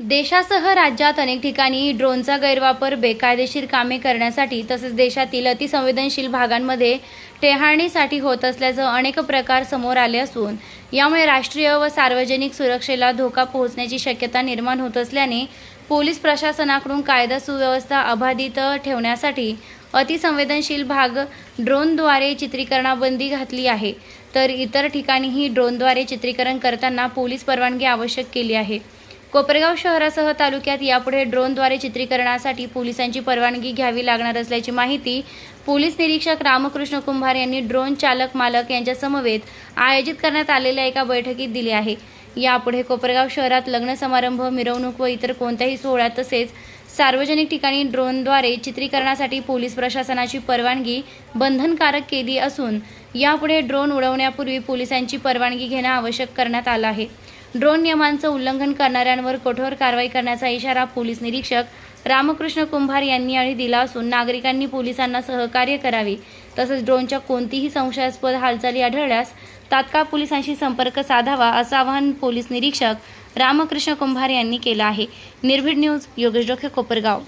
देशासह राज्यात अनेक ठिकाणी ड्रोनचा गैरवापर बेकायदेशीर कामे करण्यासाठी तसेच देशातील अतिसंवेदनशील भागांमध्ये टेहाळणीसाठी होत असल्याचं अनेक प्रकार समोर आले असून यामुळे राष्ट्रीय व सार्वजनिक सुरक्षेला धोका पोहोचण्याची शक्यता निर्माण होत असल्याने पोलीस प्रशासनाकडून कायदा सुव्यवस्था अबाधित ठेवण्यासाठी अतिसंवेदनशील भाग ड्रोनद्वारे चित्रीकरणाबंदी घातली आहे. तर इतर ठिकाणीही ड्रोनद्वारे चित्रीकरण करताना पोलीस परवानगी आवश्यक केली आहे. कोपरगाव शहरासह तालुक्यात यापुढे ड्रोनद्वारे चित्रीकरणासाठी पोलिसांची परवानगी घ्यावी लागणार असल्याची माहिती पोलीस निरीक्षक रामकृष्ण कुंभार यांनी ड्रोन चालक मालक यांच्यासमवेत आयोजित करण्यात आलेल्या एका बैठकीत दिली आहे. यापुढे कोपरगाव शहरात लग्न समारंभ मिरवणूक व इतर कोणत्याही सोहळ्यात तसेच सार्वजनिक ठिकाणी ड्रोनद्वारे चित्रीकरणासाठी पोलीस प्रशासनाची परवानगी बंधनकारक केली असून यापुढे ड्रोन उडवण्यापूर्वी पोलिसांची परवानगी घेणं आवश्यक करण्यात आलं आहे. ड्रोन नियमांचं उल्लंघन करणाऱ्यांवर कठोर कारवाई करण्याचा इशारा पोलीस निरीक्षक रामकृष्ण कुंभार यांनी आणि दिला असून नागरिकांनी पोलिसांना सहकार्य करावे. तसंच ड्रोनच्या कोणतीही संशयास्पद हालचाली आढळल्यास तात्काळ पोलिसांशी संपर्क साधावा असं आवाहन पोलीस निरीक्षक रामकृष्ण कुंभार यांनी केलं आहे. निर्भीड न्यूज योगेश डोखे कोपरगाव.